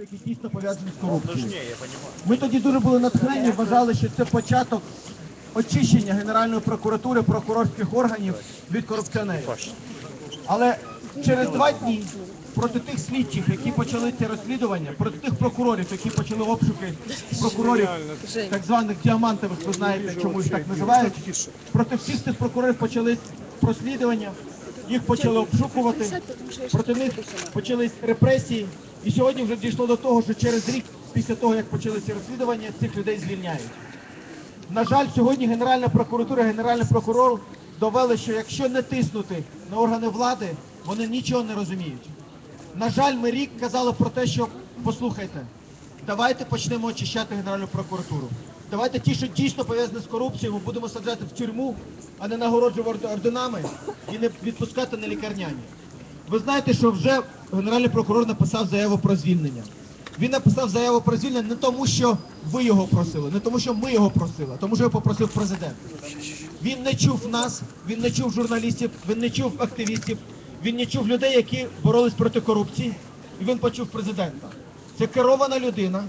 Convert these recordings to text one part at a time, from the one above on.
які дійсно пов'язані з корупцією. Ми тоді дуже були натхнені, вважали, що це початок очищення Генеральної прокуратури, прокурорських органів від корупціонерів. Але через два дні проти тих слідчих, які почали ці розслідування, проти тих прокурорів, які почали обшуки прокурорів так званих діамантових, ви знаєте, чому їх так називають, проти всіх цих прокурорів почали розслідування, їх почали обшукувати, проти них почались репресії. І сьогодні вже дійшло до того, що через рік після того, як почалися розслідування, цих людей звільняють. На жаль, сьогодні Генеральна прокуратура, Генеральний прокурор довели, що якщо не тиснути на органи влади, вони нічого не розуміють. На жаль, ми рік казали про те, що послухайте, давайте почнемо очищати Генеральну прокуратуру. Давайте ті, що дійсно пов'язані з корупцією, ми будемо саджати в тюрму, а не нагороджувати орденами і не відпускати на лікарняні. Ви знаєте, що вже генеральний прокурор написав заяву про звільнення. Він написав заяву про звільнення не тому, що ви його просили, не тому, що ми його просили, а тому, що його попросив президент. Він не чув нас, він не чув журналістів, він не чув активістів, він не чув людей, які боролись проти корупції, і він почув президента. Це керована людина,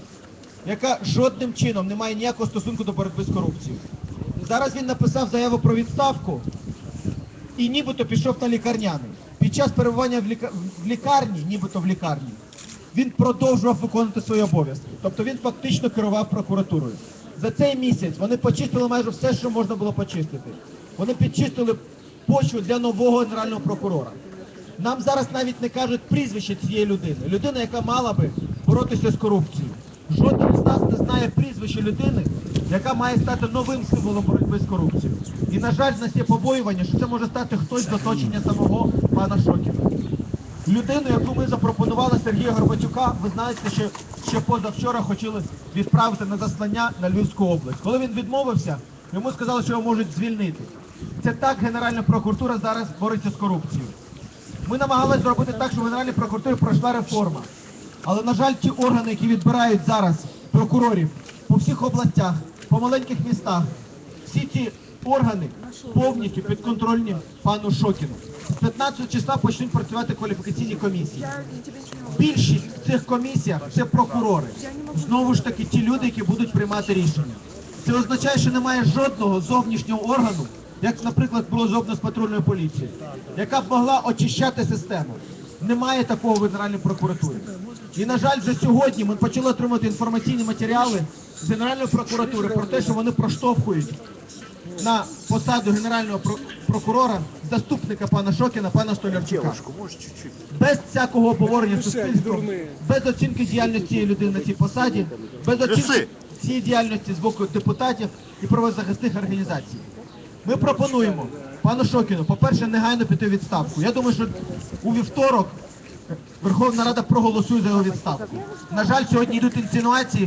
яка жодним чином не має ніякого стосунку до боротьби з корупцією. Зараз він написав заяву про відставку і нібито пішов на лікарняний. Час перебування в лікарні, нібито в лікарні, він продовжував виконувати свої обов'язки. Тобто він фактично керував прокуратурою. За цей місяць вони почистили майже все, що можна було почистити. Вони підчистили почву для нового генерального прокурора. Нам зараз навіть не кажуть прізвище цієї людини. Людина, яка мала би боротися з корупцією. Жоден з нас не знає прізвище людини, яка має стати новим символом боротьби з корупцією. І, на жаль, в нас є побоювання, що це може стати хтось з оточення самого пана Шокіна. Людину, яку ми запропонували Сергія Горбатюка, ви знаєте, що ще позавчора хотіли відправити на заслання на Львівську область. Коли він відмовився, йому сказали, що його можуть звільнити. Це так Генеральна прокуратура зараз бореться з корупцією. Ми намагалися зробити так, щоб в Генеральній пройшла реформа. Але, на жаль, ті органи, які відбирають зараз прокурорів по всіх областях, по маленьких містах, всі ці органи повністю підконтрольні пану Шокіну. З 15 числа почнуть працювати кваліфікаційні комісії. Більшість в цих комісіях це прокурори. Знову ж таки, ті люди, які будуть приймати рішення. Це означає, що немає жодного зовнішнього органу, як, наприклад, було зроблено з патрульною поліцією, яка б могла очищати систему. Немає такого в Генеральній прокуратурі. І, на жаль, вже сьогодні ми почали отримати інформаційні матеріали з Генеральної прокуратури про те, що вони проштовхують на посаду генерального прокурора заступника пана Шокіна, пана Столярчука. Без всякого обговорення суспільством, без оцінки діяльності цієї людини на цій посаді, без оцінки цієї діяльності з боку депутатів і правозахисних організацій. Ми пропонуємо пану Шокіну, по-перше, негайно піти відставку. Я думаю, що у вівторок Верховна Рада проголосує за його відставку. На жаль, сьогодні йдуть інсинуації.